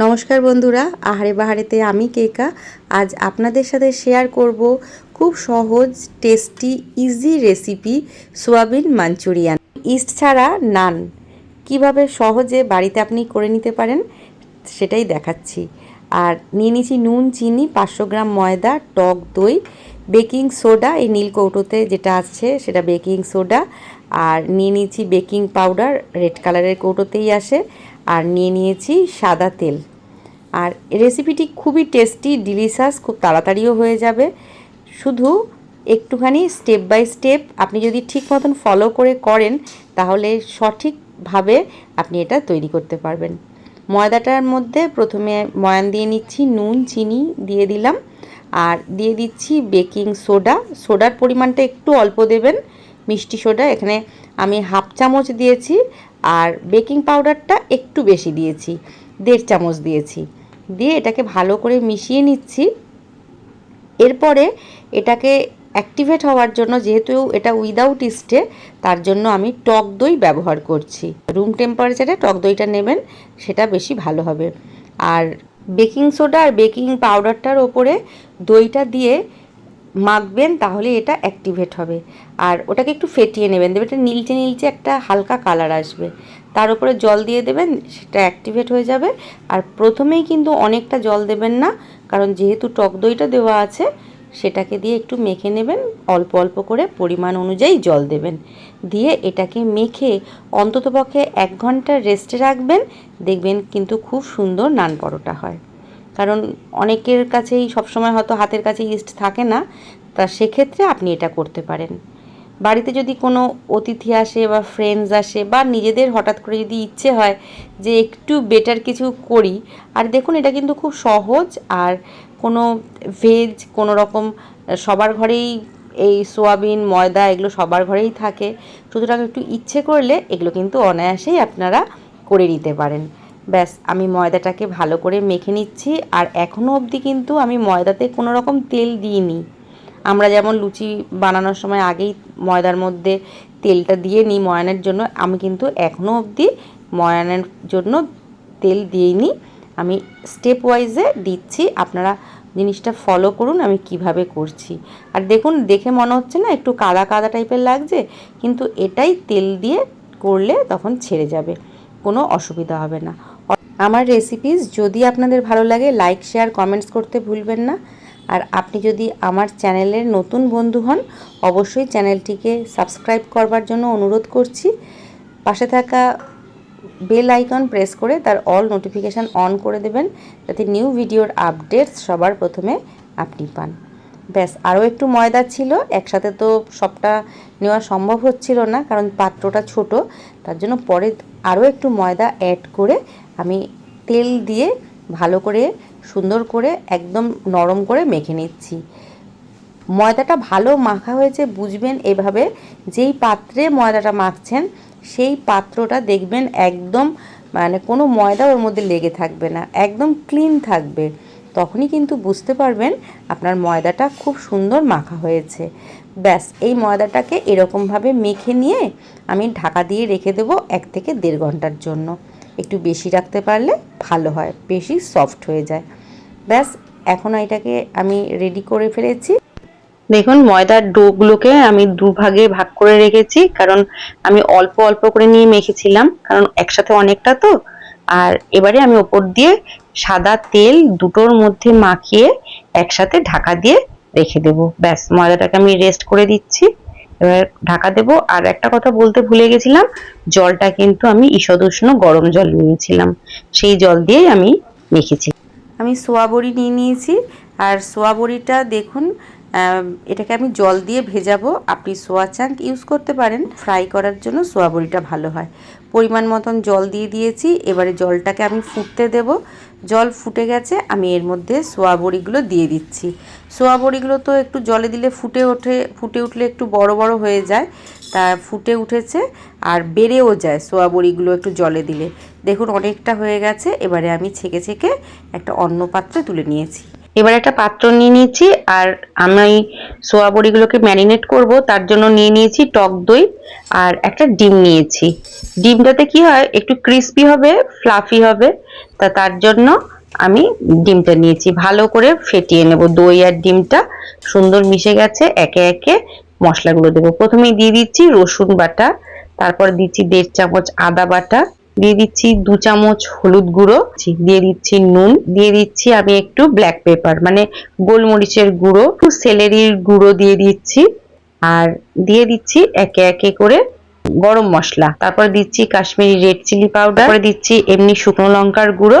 নমস্কার বন্ধুরা, আহারে বাহারেতে আমি কেকা। আজ আপনাদের সাথে শেয়ার করব খুব সহজ tasty easy recipe soybean Manchurian. Yeast ছাড়া নান কীভাবে সহজে বাড়িতে আপনি করে নিতে পারেন, সেটাই দেখাচ্ছি। আর নিয়ে নিয়েছি নুন, চিনি, পাঁচশো গ্রাম ময়দা, টক দই বেকিং সোডা, এই নীল কৌটোতে যেটা আছে সেটা বেকিং সোডা, আর নিয়ে নিয়েছি বেকিং পাউডার, রেড কালারের কৌটোতেই আসে, আর নিয়ে নিয়েছি সাদা তেল। আর রেসিপিটি খুবই টেস্টি, ডিলিশাস, খুব তাড়াতাড়িও হয়ে যাবে। শুধু একটুখানি স্টেপ বাই স্টেপ আপনি যদি ঠিক মতন ফলো করে করেন, তাহলে সঠিকভাবে আপনি এটা তৈরি করতে পারবেন। ময়দাটার মধ্যে প্রথমে ময়ান দিয়ে নিচ্ছি, নুন, চিনি দিয়ে দিলাম। আর দিয়ে দিচ্ছি বেকিং সোডা। সোডার পরিমাণটা একটু অল্প দেবেন, মিষ্টি সোডা। এখানে আমি হাফ চামচ দিয়েছি আর বেকিং পাউডারটা একটু বেশি দিয়েছি, দেড় চামচ দিয়েছি। দিয়ে এটাকে ভালো করে মিশিয়ে নিচ্ছি। এরপরে এটাকে অ্যাক্টিভেট হওয়ার জন্য, যেহেতু এটা উইদাউট ইস্টে, তার জন্য আমি টক দই ব্যবহার করছি। রুম টেম্পারেচারে টক দইটা নেবেন, সেটা বেশি ভালো হবে। আর বেকিং সোডা আর বেকিং পাউডারটার ওপরে দইটা দিয়ে মাখবেন, তাহলে এটা অ্যাক্টিভেট হবে। আর ওটাকে একটু ফেটিয়ে নেবেন, দেবেন এটা নীলচে নীলচে একটা হালকা কালার আসবে। তার উপরে জল দিয়ে দেবেন, সেটা অ্যাক্টিভেট হয়ে যাবে। আর প্রথমেই কিন্তু অনেকটা জল দেবেন না, কারণ যেহেতু টক দইটা দেওয়া আছে, সেটাকে দিয়ে একটু মেখে নেবেন। অল্প অল্প করে পরিমাণ অনুযায়ী জল দেবেন। দিয়ে এটাকে মেখে অন্ততপক্ষে এক ঘণ্টা রেস্টে রাখবেন। দেখবেন কিন্তু খুব সুন্দর নান পরোটা হয়। কারণ অনেকের কাছেই সবসময় হয়তো হাতের কাছে ইস্ট থাকে না, তা সেক্ষেত্রে আপনি এটা করতে পারেন। বাড়িতে যদি কোনো অতিথি আসে বা ফ্রেন্ডস আসে বা নিজেদের হঠাৎ করে যদি ইচ্ছে হয় যে একটু বেটার কিছু করি, আর দেখুন এটা কিন্তু খুব সহজ, আর কোনো ভেজ কোনো রকম সবার ঘরেই এই সোয়াবিন, ময়দা এগুলো সবার ঘরেই থাকে। সুতরাং একটু ইচ্ছে করলে এগুলো কিন্তু অনায়াসেই আপনারা করে নিতে পারেন। ব্যাস, আমি ময়দাটাকে ভালো করে মেখে নিচ্ছি। আর এখনও অবধি কিন্তু আমি ময়দাতে কোনো রকম তেল দিইনি। আমরা যেমন লুচি বানানোর সময় আগেই ময়দার মধ্যে তেলটা দিয়ে নিই ময়ানের জন্য, আমি কিন্তু এখনও অবধি ময়ানের জন্য তেল দিইনি। আমি স্টেপ ওয়াইজে দিচ্ছি। আপনারা জিনিসটা ফলো করুন, আমি কীভাবে করছি। আর দেখুন, দেখে মনে হচ্ছে না, একটু কাদা কাদা টাইপের লাগছে, কিন্তু এটাই তেল দিয়ে করলে তখন ছেড়ে যাবে, কোনো অসুবিধা হবে না। আমার রেসিপিস যদি আপনাদের ভালো লাগে লাইক শেয়ার কমেন্টস করতে ভুলবেন না। আর আপনি যদি আমার চ্যানেলের নতুন বন্ধু হন, অবশ্যই চ্যানেলটিকে সাবস্ক্রাইব করবার জন্য অনুরোধ করছি। পাশে থাকা বেল আইকন প্রেস করে তার অল নোটিফিকেশান অন করে দেবেন, যাতে নিউ ভিডিওর আপডেটস সবার প্রথমে আপনি পান। ব্যাস, আরও একটু ময়দা ছিল, একসাথে তো সবটা নেওয়া সম্ভব হচ্ছিল না, কারণ পাত্রটা ছোট, তার জন্য পরে আরও একটু ময়দা অ্যাড করে আমি তেল দিয়ে ভালো করে, সুন্দর করে, একদম নরম করে মেখে নিচ্ছি। ময়দাটা ভালো মাখা হয়েছে, বুঝবেন এভাবে, যেই পাত্রে ময়দাটা মাখছেন সেই পাত্রটা দেখবেন একদম মানে কোনো ময়দা ওর মধ্যে লেগে থাকবে না, একদম ক্লিন থাকবে। তখনই কিন্তু বুঝতে পারবেন আপনার ময়দাটা খুব সুন্দর মাখা হয়েছে। ব্যাস, এই ময়দাটাকে এরকমভাবে মেখে নিয়ে আমি ঢাকা দিয়ে রেখে দেবো এক থেকে দেড় ঘণ্টার জন্য। একটু বেশি রাখতে পারলে ভালো হয়, বেশি সফট হয়ে যায়। ব্যাস, এখন এটাকে আমি রেডি করে ফেলেছি। দেখুন, ময়দার ডোগুলোকে আমি দুভাগে ভাগ করে রেখেছি, কারণ আমি অল্প অল্প করে নিয়ে মেখেছিলাম, কারণ একসাথে অনেকটা তো। আর এবারে আমি ওপর দিয়ে সাদা তেল দুটোর মধ্যে মাখিয়ে একসাথে ঢাকা দিয়ে রেখে দেব। ব্যাস, ময়দাটাকে আমি রেস্ট করে দিচ্ছি। এবার ঢাকা দেব। আর একটা কথা বলতে ভুলে গেছিলাম, জলটা কিন্তু আমি ঈষদ উষ্ণ গরম জল নিয়েছিলাম। সেই জল দিয়েই আমি মেখেছি। আমি সোয়া বড়ি নিয়ে নিয়েছি। আর সোয়া বড়িটা দেখুন এটাকে আমি জল দিয়ে ভেজাবো। আপনি সোয়া চাঙ্ক ইউজ করতে পারেন। ফ্রাই করার জন্য সোয়া বড়িটা ভালো হয়। পরিমাণ মতন জল দিয়ে দিয়েছি। এবারে জলটাকে আমি ফুটতে দেব। জল ফুটে গেছে। আমি এর মধ্যে সোয়া বড়িগুলো দিয়ে দিচ্ছি। সোয়া বড়িগুলো তো একটু জলে দিলে ফুটে ওঠে, ফুটে উঠলে একটু বড় বড় হয়ে যায়। তা ফুটে উঠেছে আর বেড়েও যায় সোয়া বড়িগুলো একটু জলে দিলে। দেখুন, অনেকটা হয়ে গেছে। এবারে আমি ছেঁকে ছেঁকে একটা অন্য পাত্রে তুলে নিয়েছি। এবার একটা পাত্র নিয়ে নিয়েছি, আর আমি সোয়া বড়িগুলোকে ম্যারিনেট করব, তার জন্য নিয়ে নিয়েছি টক দই আর একটা ডিম নিয়েছি। ডিমটাতে কি হয়, একটু ক্রিস্পি হবে ফ্লাফি হবে, তা তার জন্য আমি ডিমটা নিয়েছি। ভালো করে ফেটিয়ে নেব দই আর ডিমটা। সুন্দর মিশে গেছে, একে একে মশলাগুলো দেবো। প্রথমেই দিয়ে দিচ্ছি রসুন বাটা, তারপর দিচ্ছি দেড় চামচ আদা বাটা দিয়ে দিচ্ছি দু চামচ হলুদ গুঁড়ো দিয়ে দিচ্ছি নুন, দিয়ে দিচ্ছি আমি একটু ব্ল্যাক পেপার মানে গোলমরিচের গুঁড়ো, একটু সেলেরির গুঁড়ো দিয়ে দিচ্ছি, আর দিয়ে দিচ্ছি একে একে করে গরম মশলা, তারপর দিচ্ছি কাশ্মীরি রেড চিলি পাউডার তারপরে দিচ্ছি এমনি শুকনো লঙ্কার গুঁড়ো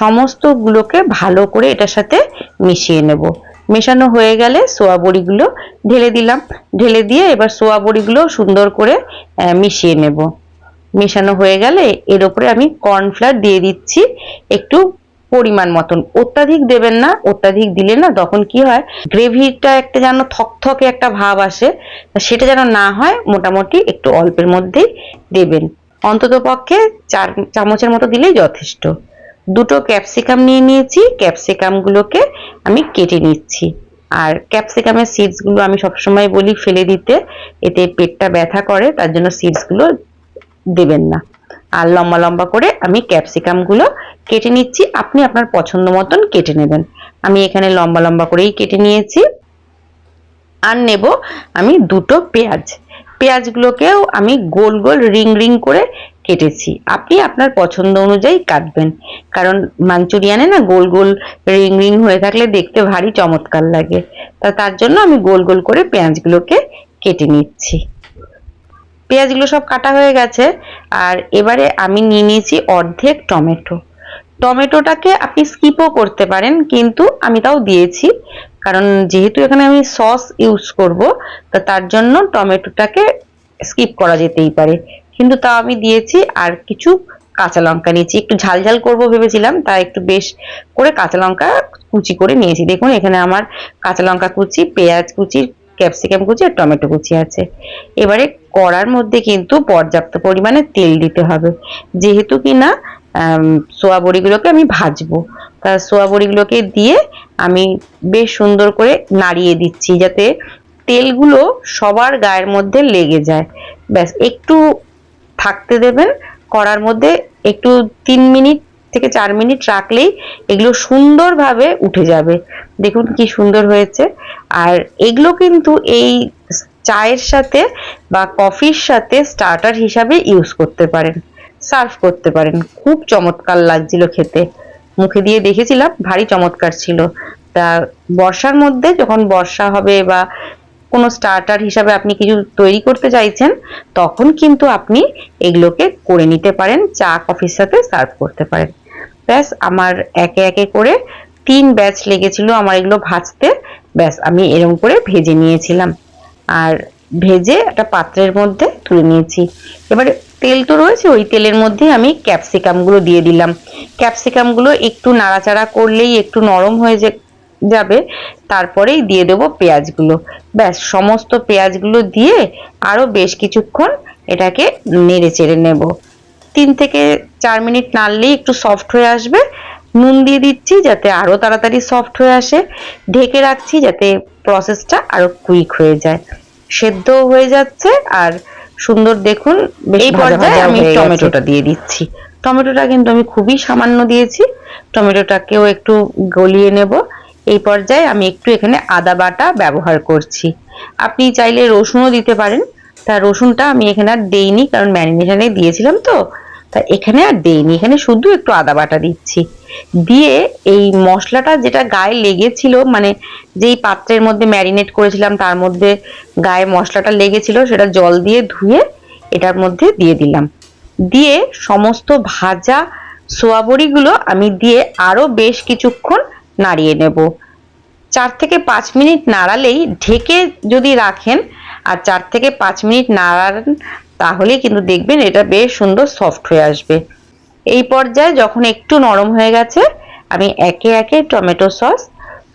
সমস্ত গুলোকে ভালো করে এটার সাথে মিশিয়ে নেব। মেশানো হয়ে গেলে সোয়া বড়িগুলো ঢেলে দিলাম, ঢেলে দিয়ে এবার সোয়া বড়িগুলো সুন্দর করে মিশিয়ে নেব। মেশানো হয়ে গেলে এর উপরে আমি কর্নফ্লাওয়ার দিয়ে দিচ্ছি একটু পরিমাণ মতন। অত্যাধিক দেবেন না, অত্যাধিক দিলে না তখন কি হয়, গ্রেভিটা একটা যেন থকথকে একটা ভাব আসে সেটা যেন না হয়, মোটামুটি একটু অল্পের মধ্যেই দেবেন। অন্তত পক্ষে চার চামচের মতো দিলেই যথেষ্ট। দুটো ক্যাপসিকাম নিয়ে নিয়েছি ক্যাপসিকামগুলোকে আমি কেটে নিচ্ছি। আর ক্যাপসিকামের সিডসগুলো আমি সবসময় বলি ফেলে দিতে, এতে পেটটা ব্যথা করে, তার জন্য সিডসগুলো দেবেন না। আর লম্বা লম্বা করে আমি ক্যাপসিকামগুলো কেটে নিচ্ছি। আপনি আপনার পছন্দ মতন কেটে নেবেন। আমি এখানে লম্বা লম্বা করেই কেটে নিয়েছি। আর নেব আমি দুটো পেঁয়াজ। পেঁয়াজগুলোকেও আমি গোল গোল রিং রিং করে কেটেছি। আপনি আপনার পছন্দ অনুযায়ী কাটবেন। কারণ মাঞ্চুরিয়ানে না গোল গোল রিং রিং হয়ে থাকলে দেখতে ভারী চমৎকার লাগে। তা তার জন্য আমি গোল গোল করে পেঁয়াজগুলোকে কেটে নিচ্ছি। পেঁয়াজগুলো সব কাটা হয়ে গেছে, আর এবারে আমি নিয়ে নিয়েছি অর্ধেক টমেটো। টমেটোটাকে আপনি স্কিপও করতে পারেন, কিন্তু আমি তাও দিয়েছি, কারণ যেহেতু এখানে আমি সস ইউজ করব, তা তার জন্য টমেটোটাকে স্কিপ করা যেতেই পারে। কিন্তু তাও আমি দিয়েছি, আর কিছু কাঁচা লঙ্কা নিয়েছি। একটু ঝাল ঝাল করব ভেবেছিলাম, তাই একটু বেশ করে কাঁচা লঙ্কা কুচি করে নিয়েছি। দেখুন, এখানে আমার কাঁচা লঙ্কা কুচি, পেঁয়াজ কুচি ক্যাপসিকাম কুচি আর টমেটো কুচি আছে। এবারে কড়ার মধ্যে কিন্তু পর্যাপ্ত পরিমাণে তেল দিতে হবে। যেহেতু কিনা সোয়া বড়িগুলোকে আমি ভাজবো। তা সোয়া বড়িগুলোকে দিয়ে আমি বেশ সুন্দর করে নাড়িয়ে দিচ্ছি যাতে তেলগুলো সবার গায়ের মধ্যে লেগে যায়। ব্যাস, একটু থাকতে দেবেন। কড়ার মধ্যে একটু তিন মিনিট থেকে চার মিনিট রাখলেই এগুলো সুন্দরভাবে উঠে যাবে। দেখুন কি সুন্দর হয়েছে। আর এগুলো কিন্তু এই চায়ের সাথে বা কফির সাথে স্টার্টার হিসাবে ইউজ করতে পারেন সার্ভ করতে পারেন। খুব চমৎকার লাগছিল খেতে। মুখে দিয়ে দেখেছিলাম, ভারী চমৎকার ছিল। তা বর্ষার মধ্যে যখন বর্ষা হবে বা কোনো স্টার্টার হিসাবে আপনি কিছু তৈরি করতে চাইছেন, তখন কিন্তু আপনি এগুলোকে করে নিতে পারেন, চা কফির সাথে সার্ভ করতে পারেন। ব্যাস, আমার একে একে করে তিন ব্যাচ লেগেছিল আমার এগুলো ভাজতে। ব্যাস, আমি এরকম করে ভেজে নিয়েছিলাম। আর ভেজে একটা পাত্রের মধ্যে তুলে নিয়েছি। এবারে তেল তো রয়েছে, ওই তেলের মধ্যে আমি ক্যাপসিকামগুলো দিয়ে দিলাম। ক্যাপসিকামগুলো একটু নাড়াচাড়া করলেই একটু নরম হয়ে যাবে তারপরেই দিয়ে দেবো পেঁয়াজগুলো। ব্যাস সমস্ত পেঁয়াজগুলো দিয়ে আরও বেশ কিছুক্ষণ এটাকে নেড়ে চেড়ে নেব। তিন থেকে চার মিনিট নাড়লেই একটু সফট হয়ে আসবে। নুন দিয়ে দিচ্ছি যাতে আরও তাড়াতাড়ি সফট হয়ে আসে। ঢেকে রাখছি যাতে প্রসেসটা আরও কুইক হয়ে যায়। সেদ্ধ হয়ে যাচ্ছে আর সুন্দর দেখুন এই পর্যায়ে আমি টমেটোটা দিয়ে দিচ্ছি। টমেটোটা কিন্তু আমি খুবই সামান্য দিয়েছি। টমেটোটাকেও একটু গলিয়ে নেব। এই পর্যায়ে আমি একটু এখানে আদা বাটা ব্যবহার করছি। আপনি চাইলে রসুনও দিতে পারেন। তা রসুনটা আমি এখানে আর দেইনি, কারণ ম্যারিনেশনে দিয়েছিলাম তো। তা এখানে আর দেইনি, এখানে শুধু একটু আদা বাটা দিচ্ছি। দিয়ে এই মশলাটা যেটা গায়ে লেগেছিল মানে যেই পাত্রের মধ্যে ম্যারিনেট করেছিলাম, তার মধ্যে গায়ে মশলাটা লেগেছিল, সেটা জল দিয়ে ধুয়ে এটার মধ্যে দিয়ে দিলাম। দিয়ে সমস্ত ভাজা সোয়াবড়িগুলো আমি দিয়ে আরও বেশ কিছুক্ষণ নাড়িয়ে নেব। চার থেকে পাঁচ মিনিট নাড়ালেই ঢেকে যদি রাখেন, আর চার থেকে পাঁচ মিনিট নাড়ান, তাহলেই কিন্তু দেখবেন এটা বেশ সুন্দর সফট হয়ে আসবে। এই পর্যায়ে যখন একটু নরম হয়ে গেছে, আমি একে একে tomato sauce,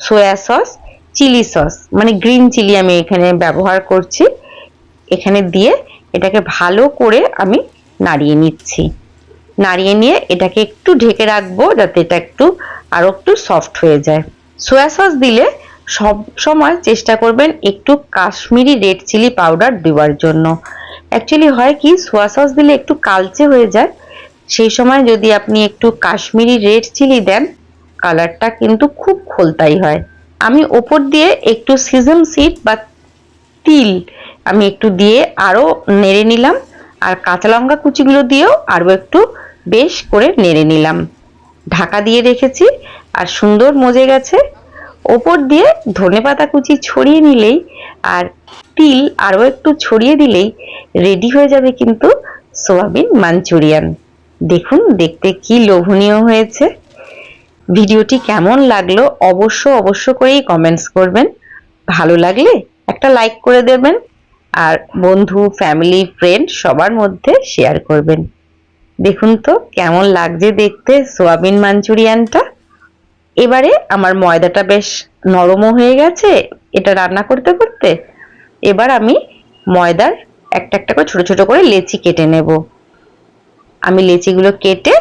soya sauce, chilli sauce মানে গ্রিন চিলি আমি এখানে ব্যবহার করছি। এখানে দিয়ে এটাকে ভালো করে আমি নাড়িয়ে নিচ্ছি। নাড়িয়ে নিয়ে এটাকে একটু ঢেকে রাখব, যাতে এটা একটু আরও একটু সফট হয়ে যায়। সোয়া সস দিলে সব সময় চেষ্টা করবেন একটু কাশ্মীরি রেড চিলি পাউডার দেওয়ার জন্য। অ্যাকচুয়ালি হয় কি সোয়া সস দিলে একটু কালচে হয়ে যায়। সেই সময় যদি আপনি একটু কাশ্মীরি রেড চিলি দেন কালারটা কিন্তু খুব খোলতাই হয়। আমি ওপর দিয়ে একটু সিজম সিড বা তিল আমি একটু দিয়ে আরও নেড়ে নিলাম। আর কাঁচা লঙ্কা কুচিগুলো দিয়েও আরও একটু বেশ করে নেড়ে নিলাম। ঢাকা দিয়ে রেখেছি আর সুন্দর মজে গেছে। ওপর দিয়ে ধনেপাতা কুচি ছড়িয়ে নিলেই আর তিল আরও একটু ছড়িয়ে দিলেই রেডি হয়ে যাবে কিন্তু সোয়াবিন মাঞ্চুরিয়ান। দেখুন, দেখতে কি লোভনীয় হয়েছে। ভিডিওটি কেমন লাগল অবশ্য অবশ্য করেই কমেন্টস করবেন। ভালো লাগলে একটা লাইক করে দেবেন। আর বন্ধু ফ্যামিলি ফ্রেন্ড সবার মধ্যে শেয়ার করবেন। দেখুন তো কেমন লাগছে দেখতে সোয়াবিন মাঞ্চুরিয়ানটা। এবারে আমার ময়দাটা বেশ নরমও হয়ে গেছে, এটা রান্না করতে করতে। এবার আমি ময়দার একটা একটা করে ছোট ছোট করে লেচি কেটে নেব। আমি লেচিগুলো কেটে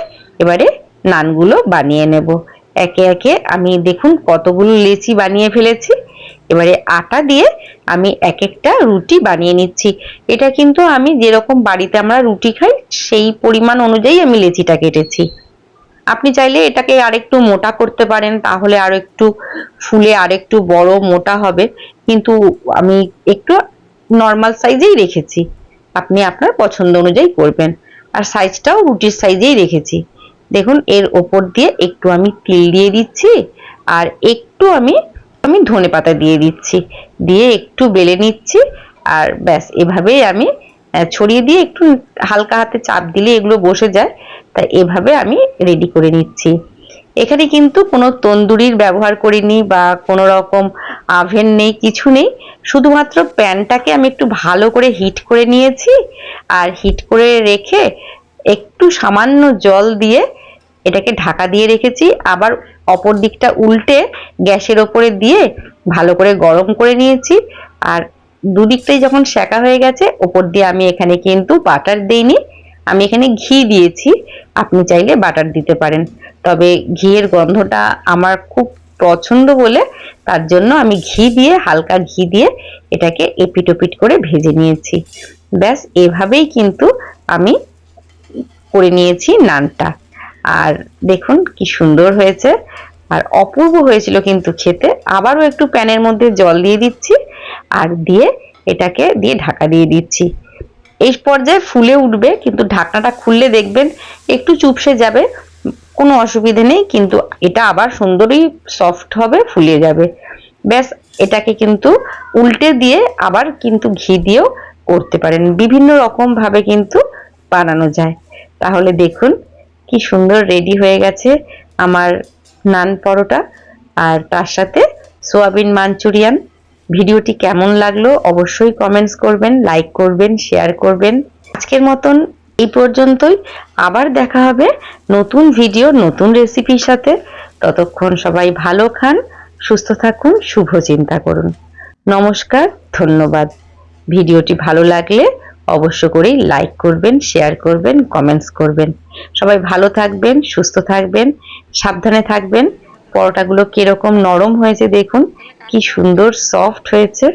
এবারে নানগুলো বানিয়ে নেব। একে একে আমি দেখুন কতগুলো লেচি বানিয়ে ফেলেছি। এবারে আটা দিয়ে আমি এক একটা রুটি বানিয়ে নিচ্ছি। এটা কিন্তু আমি যেরকম বাড়িতে আমরা রুটি খাই, সেই পরিমাণ অনুযায়ী আমি লেচিটা কেটেছি। আপনি চাইলে এটাকে আরেকটু মোটা করতে পারেন, তাহলে আর একটু ফুলে আরেকটু বড় মোটা হবে। কিন্তু আমি একটু নর্মাল সাইজেই রেখেছি। আপনি আপনার পছন্দ অনুযায়ী করবেন। আর সাইজটাও রুটির সাইজেই রেখেছি। দেখুন, এর ওপর দিয়ে একটু আমি তিল দিয়ে দিচ্ছি। আর একটু আমি আমি ধনে পাতা দিয়ে দিচ্ছি। দিয়ে একটু বেলে নিচ্ছি আর ব্যাস, এভাবেই আমি ছড়িয়ে দিয়ে একটু হালকা হাতে চাপ দিলে এগুলো বসে যায়। তাই এভাবে আমি রেডি করে নিচ্ছি। এখানে কিন্তু কোনো তন্দুরির ব্যবহার করিনি বা কোনো রকম আভেন নেই, কিছু নেই। শুধুমাত্র প্যানটাকে আমি একটু ভালো করে হিট করে নিয়েছি। আর হিট করে রেখে একটু সামান্য জল দিয়ে এটাকে ঢাকা দিয়ে রেখেছি। আবার অপর দিকটা উল্টে গ্যাসের ওপরে দিয়ে ভালো করে গরম করে নিয়েছি। আর দুদিকটাই যখন সেকা হয়ে গেছে, ওপর দিয়ে আমি এখানে কিন্তু বাটার দেইনি। আমি এখানে ঘি দিয়েছি। আপনি চাইলে বাটার দিতে পারেন। তবে ঘিয়ের গন্ধটা আমার খুব পছন্দ বলে তার জন্য আমি ঘি দিয়ে, হালকা ঘি দিয়ে এটাকে এপিট ওপিট করে ভেজে নিয়েছি। ব্যাস, এভাবেই কিন্তু আমি করে নিয়েছি নানটা। আর দেখুন কি সুন্দর হয়েছে। আর অপূর্ব হয়েছিল কিন্তু খেতে। আবারও একটু প্যানের মধ্যে জল দিয়ে দিচ্ছি আর দিয়ে এটাকে দিয়ে ঢাকা দিয়ে দিচ্ছি। এই পর্যায়ে ফুলে উঠবে, কিন্তু ঢাকনাটা খুললে দেখবেন একটু চুপসে যাবে, কোনো অসুবিধে নেই, কিন্তু এটা আবার সুন্দরই সফট হবে, ফুলে যাবে। ব্যাস, এটাকে কিন্তু উল্টে দিয়ে আবার কিন্তু ঘি দিয়েও করতে পারেন। বিভিন্ন রকম ভাবে কিন্তু বানানো যায়। তাহলে দেখুন কি সুন্দর রেডি হয়ে গেছে আমার নান পরোটা। আর তার সাথে সোয়াবিন মাঞ্চুরিয়ান। ভিডিওটি কেমন লাগল অবশ্যই কমেন্টস করবেন লাইক করবেন শেয়ার করবেন। আজকের মতন এই পর্যন্তই। আবার দেখা হবে নতুন ভিডিও নতুন রেসিপির সাথে। ততক্ষণ সবাই ভালো খান, সুস্থ থাকুন, শুভ চিন্তা করুন। নমস্কার, ধন্যবাদ। ভিডিওটি ভালো লাগলে অবশ্য করেই লাইক করবেন শেয়ার করবেন কমেন্টস করবেন। সবাই ভালো থাকবেন, সুস্থ থাকবেন, সাবধানে থাকবেন। পরোটাগুলো কীরকম নরম হয়েছে দেখুন, কি সুন্দর সফট হয়েছে।